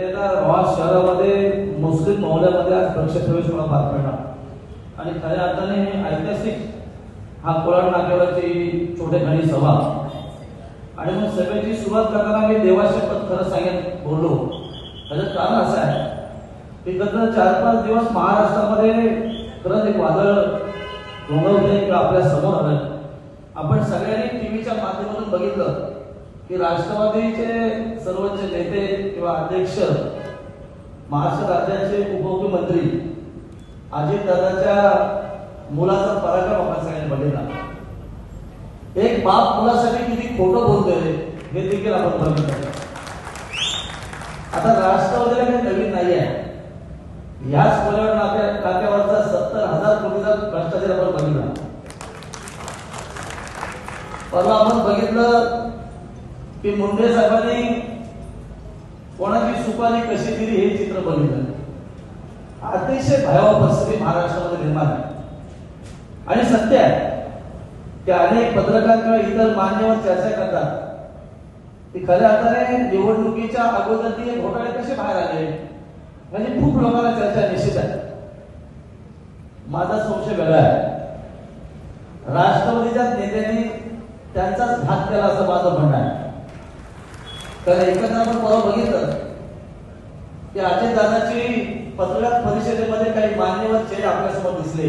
त्याला रोहा शहरामध्ये मुस्लिम मौल्यामध्ये आज पक्षप्रवेश मला पार पडणार आणि खऱ्या अर्थाने हे ऐतिहासिक हा कोलाड नाक्यावरची छोटेखानी सभा. आणि मग सभेची सुरुवात करताना मी देवाशपथ खरं सांगेन बोललो. त्याचं कारण असं आहे की गत चार पाच दिवस महाराष्ट्रामध्ये खरंच एक वादळ घोंगवते किंवा आपल्यासमोर आलं. आपण सगळ्यांनी टीव्हीच्या माध्यमातून बघितलं. की राष्ट्रवादीचे सर्वोच्च नेते किंवा अध्यक्ष महाराष्ट्र राज्याचे उपमुख्यमंत्री अजितदादाच्या मुलाचा पराक्रम आपण सगळ्यांनी बघितला एक बाप मुलासाठी किती खोटं बोलतोय हे देखील आपण बघितलं आता राष्ट्रवादीला काही नवीन नाही आहे याच कोल्यावर आपल्या नाक्यावरचा सत्तर हजार कोटीचा भ्रष्टाचार आपण बघितला. परवा आपण बघितलं की मुंडे साहेबांनी कोणाची सुपारी कशी दिली हे चित्र बघितलं अतिशय भयावह परिस्थिती महाराष्ट्रामध्ये निर्माण आहे. आणि सत्य आहे की अनेक पत्रकार किंवा इतर मान्यवर चर्चा करतात ती खऱ्या अर्थाने निवडणुकीच्या अगोदर ती घोटाळे कसे बाहेर आले म्हणजे खूप लोकांना चर्चा निश्चित आहे. माझा संशय वेगळा आहे. राष्ट्रवादीच्या नेत्यांनी त्यांचाच घात केला असं माझं म्हणणं आहे. कारण एकत्र आपण परवा बघितलं? की अजय दादाची पत्रकार परिषदेमध्ये काही मान्यवर चेहरे आपल्यासमोर दिसले.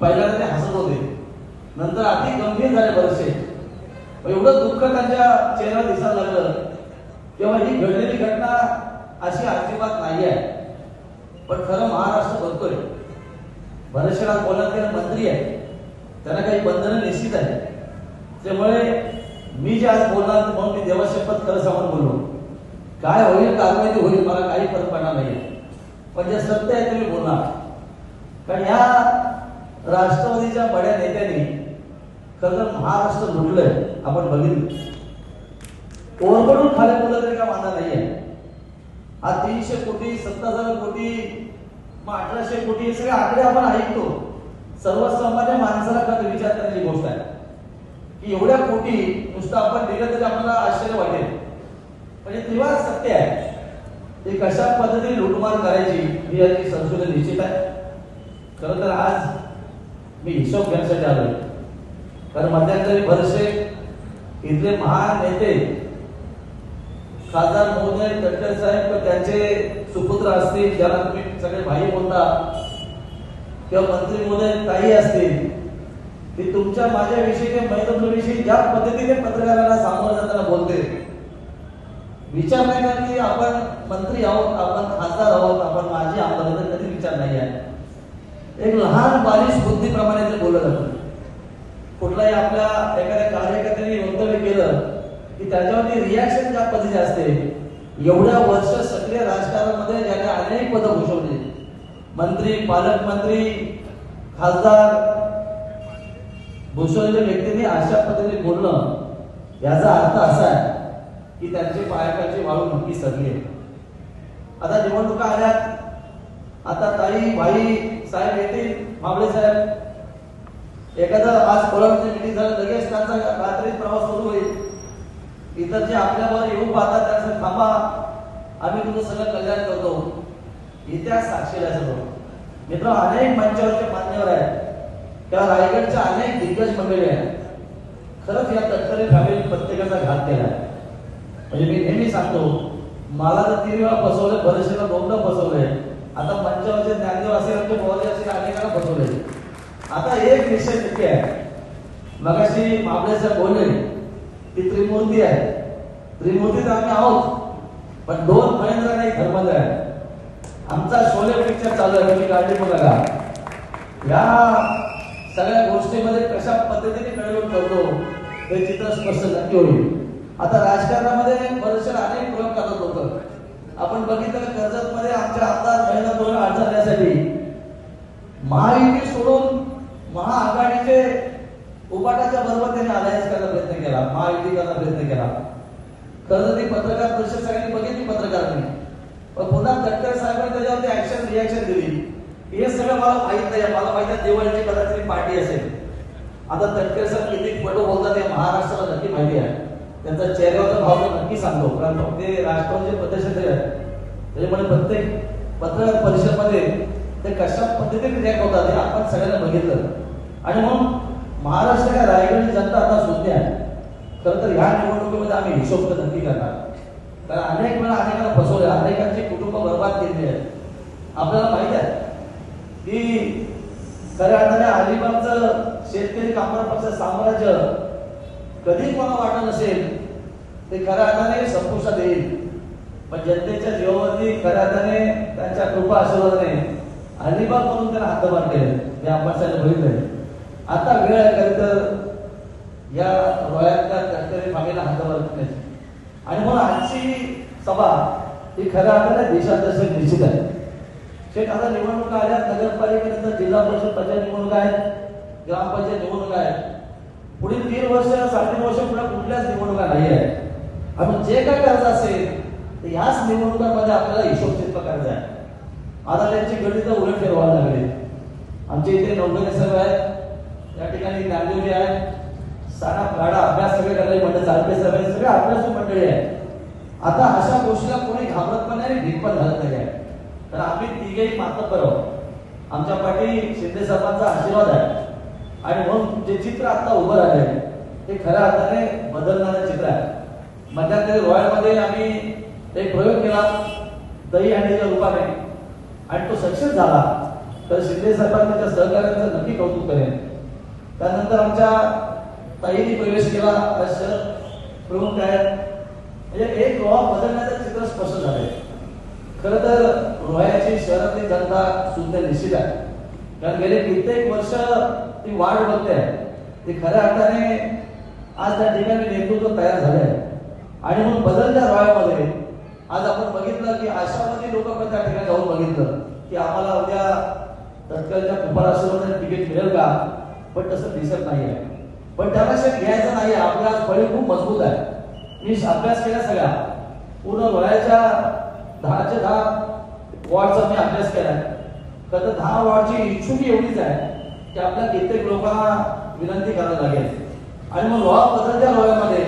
पहिल्यांदा ते हसत होते. नंतर अति गंभीर झाले बरेचसे. एवढं दुःख त्यांच्या चेहऱ्यावर दिसायला लागलं. तेव्हा ही घडलेली घटना अशी अजिबात नाही आहे. पण खरं महाराष्ट्र बघतोय बरेचशे आज बोलण्यात मंत्री आहे त्यांना काही बंधनं निश्चित आहे त्यामुळे मी जे आज बोलणार म्हणून मी देवाशपथ खरं सांगून बोललो. काय होईल कारवाई होईल मला काही फरक पडणार नाही पण जे सत्य आहे ते मी बोलणार. कारण ह्या राष्ट्रवादीच्या बड्या नेत्यांनी खरं महाराष्ट्र लुटलंय. आपण बघितलं. ओरबडून खाली बोललं तरी काय वांधा नाहीये. हा तीनशे कोटी सत्तर हजार कोटी मग अठराशे कोटी हे सगळे आकडे आपण ऐकतो. सर्वसामान्य माणसाला कधी विचार करण्याची गोष्ट आहे. की एवढ्या कोटी नुसतं आपण दिलं तरी आपल्याला आश्चर्य वाटेल. म्हणजे तेव्हा सत्य आहे. ते कशा पद्धतीने लुटमार करायची ही याची संशोधन निश्चित आहे. खरं तर आज मी हिशोब घेण्यासाठी आलोय कारण मध्यंतरी बरेचसे इथले महान नेते खासदार महोदय गडकरी साहेब त्यांचे सुपुत्र असतील ज्याला तुम्ही सगळे भाई बोलता किंवा मंत्री महोदय काही असतील ते तुमच्या माझ्याविषयी किंवा मैत्रिणीविषयी ज्या पद्धतीने पत्रकारांना सामोरं जाताना बोलते. विचार नाही का की आपण मंत्री आहोत आपण खासदार आहोत आपण माजी आमदार कधी विचार नाही आहे. एक लहान बालिश बुद्धीप्रमाणे ते बोलत जातं कुठलाही आपल्या एखाद्या कार्यकर्त्याने वक्तव्य केलं की त्याच्यावरती रिॲक्शन ज्या पद्धतीने असते एवढ्या वर्ष सक्रिय राजकारणामध्ये ज्याने अनेक पदं भूषवली. मंत्री पालकमंत्री खासदार भूषवलेल्या व्यक्तींनी अशा पद्धतीने बोलणं याचा अर्थ असा आहे की त्यांचे पायकाची वाळू नक्की सरली आहे. आता निवडणुका आल्यात. आता ताई भाई साहेब येतील माबळे साहेब. एखादा आज कोल्हापूरची मिटिंग झालं लगेच त्यांचा रात्री प्रवास सुरू होईल. इतर जे आपल्यावर येऊन पाहतात त्यांचं थांबा आम्ही तुझं सगळं कल्याण करतो. इतिहास साक्षीला सगळं मित्र अनेक मंचावरचे मान्यवर आहेत. त्या रायगडच्या अनेक दिग्गज मंडळी आहेत. खरंच या तटकरे फॅमिली प्रत्येकाचा घात केला आहे म्हणजे मी नेहमी सांगतो मला तर तीन वेळा फसवलंय बरेचशेला दोनदा बसवलंय आता मंचावरचे ज्ञानदेव असेल आमचे मोदी असेल अनेकांना फसवलंय. आता एक विषय नक्की आहे. मगाशी माबळे साहेब बोलले ती त्रिमूर्ती आहे. त्रिमूर्ती तर आम्ही आहोत पण दोन महेंद्र नाही धर्मेंद्र आहे आमचा शोले पिक्चर चालू आहे तुम्ही काळजी बघा या सगळ्या गोष्टीमध्ये कशा पद्धतीने मिळवून करतो हे चित्र स्पष्ट नक्की होईल आता राजकारणामध्ये बरेचसे अनेक प्रयोग करत होत. आपण बघितलं कर्जत मध्ये आमच्या आमदार महिला दोन अडचणण्यासाठी महायुती सोडून महाआघाडीचे उपाटाच्या बरोबर त्यांनी अलायन्स करायचा प्रयत्न केला महायुती करायचा प्रयत्न केला. कर्जत ती पत्रकार परिषद सगळ्यांनी बघितली पत्रकारांनी पण पुन्हा गडकरी साहेबांनी त्याच्यावरती ऍक्शन रिॲक्शन दिली. हे सगळं मला माहीत नाही. मला माहीत आहे देवळची कदाचित पार्टी असेल. आता तटकरे साहेब किती पटो बोलतात हे महाराष्ट्राला नक्की माहिती आहे. त्यांचा चेहऱ्यावरचा भाव मी नक्की सांगतो. कारण ते राष्ट्रवादीचे पदक्षेत्र आहेत. म्हणजे त्याच्यामुळे प्रत्येक पत्रकार परिषदमध्ये ते कशा पद्धतीने रिॲक्ट होतात हे आपण सगळ्यांना बघितलं. आणि मग महाराष्ट्र काय रायगडची जनता आता सुद्धा आहे. खरं तर ह्या निवडणुकीमध्ये आम्ही हिशोब तर नक्की करणार. कारण अनेक वेळा अनेकांना फसवले. अनेकांचे कुटुंब बर्बाद केले आहेत. आपल्याला माहीत आहे. की खऱ्या अर्थाने अलिबागचं शेतकरी कामगार पक्ष साम्राज्य कधी कोणा वाटत नसेल ते खऱ्या अर्थाने संपुष्टात येईल. पण जनतेच्या जीवावरती खऱ्या अर्थाने त्यांच्या कृपा आशीर्वादाने अलिबाग म्हणून त्यांना हातभार केले हे आपण सगळं बघितलंय आता वेळ आहे खरं तर या रोयातल्या कष्टकरी मागेला हातभार करण्याची आणि म्हणून आजची सभा ही खऱ्या अर्थाने देशात निश्चित आहे. थेट आता निवडणुका आल्या नगरपालिकेनंतर जिल्हा परिषद पंचायत निवडणुका आहेत ग्रामपंचायत निवडणुका आहेत. पुढील तीन वर्ष साडेतीन वर्ष पुढे कुठल्याच निवडणुका नाही आहेत. आपण जे काय करायचं असेल तर ह्याच निवडणुकांमध्ये आपल्याला हिशोब चित्र करायचा आहे. आता त्यांची गणित उलट फिरवायला लागली. आमच्या इथे नवगणे सर आहेत. या ठिकाणी नांदिवली आहे. सारा गाडा अभ्यास सगळे करायला मंडळ चालते सगळे सगळे अभ्यासू मंडळी आहे आता अशा गोष्टीला कोणी घाबरत पण नाही आणि भीक पण घालत नाही आहे. तर आम्ही तिघेही मातब्बर आहोत आमच्या पाठी शिंदे साहेबांचा आशीर्वाद आहे. आणि म्हणून जे चित्र आता उभं राहिले ते खऱ्या अर्थाने बदलणारं चित्र आहे. म्हणजे मध्यातरी रॉयलमध्ये आम्ही एक प्रयोग केला दही हंडीच्या रूपाने. आणि तो सक्सेस झाला तर शिंदे साहेबांनी त्या सहकार्यांचं नक्की कौतुक करेन. त्यानंतर आमच्या ताईने प्रवेश केला त्या शहर प्रमुख आहेत. म्हणजे एक रॉ बदलण्याचं चित्र स्पष्ट झाले खरं तर रोह्याची शहरातली जनता सुद्धा निश्चित आहे. कारण गेले कित्येक वर्ष ती वाढ बघते आहे. ती खऱ्या अर्थाने आज त्या ठिकाणी नेतृत्व तयार झाले आहे. आणि म्हणून बदलत्या रोह्यामध्ये आज आपण बघितलं की आशावादी लोक पण त्या ठिकाणी जाऊन बघितलं की आम्हाला उद्या तत्कालच्या कुपाराश्रमध्ये तिकीट मिळेल का? पण तसं दिसत नाही आहे. पण त्याला शेत घ्यायचं नाही आपला फळी खूप मजबूत आहे. मी अभ्यास केला सगळा. पूर्ण वयाच्या दहाचे दहा वॉर्डचा मी अभ्यास केलाय. तर दहा वॉर्डची इच्छुकी एवढीच आहे की आपल्या कित्येक लोकांना विनंती करायला लागेल. आणि मग लोहा बदलत्या लोह्यामध्ये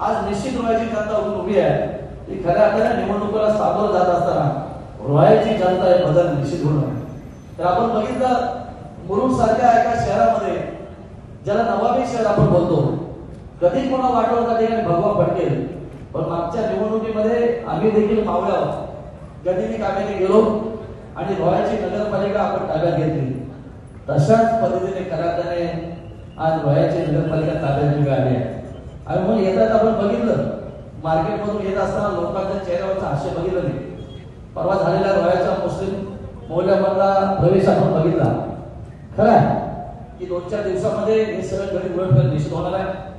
आज निश्चित रोह्याची जनता उभी आहे. ती खऱ्या अर्थाने निवडणुकीला सामोरं जात असताना रोह्याची जनता हे बदल निश्चित होणार आहे. तर आपण बघितलं मुरुड सारख्या एका शहरामध्ये ज्याला नवाबी शहर आपण बोलतो कधी कोणा वाटवता ठिकाणी भगवा फटकेल. पण मागच्या निवडणुकीमध्ये आम्ही देखील मावळ्या गदिनी कामेने गेलो आणि रोह्याची नगरपालिका आपण ताब्यात घेतली तशाच पद्धतीने करात्याने आज रोह्याची नगरपालिका ताब्यात मिळाली आहे? आणि मग येतात आपण बघितलं. मार्केटमधून येत असताना लोकांच्या चेहऱ्यावरचा हास्य बघितलं नाही परवा झालेला रोह्याच्या मुस्लिम मौल्यामधला प्रवेश आपण बघितला. खरं आहे की दोन चार दिवसामध्ये हे सगळं गणित उलटफेर निश्चित होणार आहे.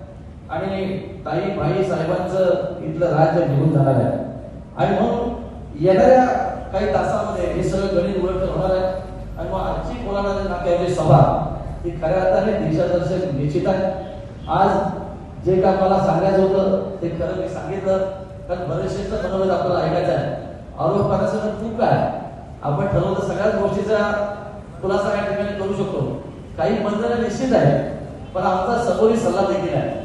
आणि ताई भाई साहेबांचं इथलं राज्य निघून जाणार आहे. आणि म्हणून येणाऱ्या काही तासामध्ये हे सगळं गणित उलटफेर होणार आहे. आणि मग आजची कोणाला नाक्याची सभा ही खऱ्या अर्थाने दिशादर्शक निश्चित आहे. आज जे काय मला सांगायचं होतं ते खरं मी सांगितलं. कारण बरेचसे मनोगत आपल्याला ऐकायचं आहे. आरोप करायचं खूप काय आपण ठरवलं सगळ्याच गोष्टीचा खुलासा या ठिकाणी करू शकतो. काही बंधनं निश्चित आहे पण आमचा सबोरी सल्ला देखील आहे.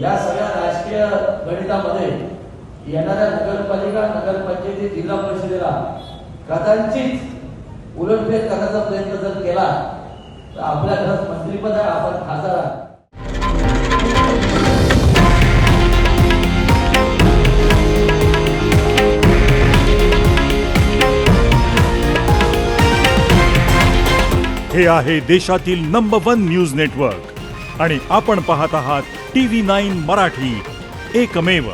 या सगळ्या राजकीय गणितामध्ये येणाऱ्या नगरपालिका नगरपंचायती जिल्हा परिषदेला कदाचित उलटफेर करण्याचा प्रयत्न जर केला तर आपल्या घरात मंत्रीपद आहे आपण खासदार आहात. हे आहे देशातील नंबर वन न्यूज नेटवर्क आणि आपण पाहत आहात टी व्ही नाईन मराठी. एकमेव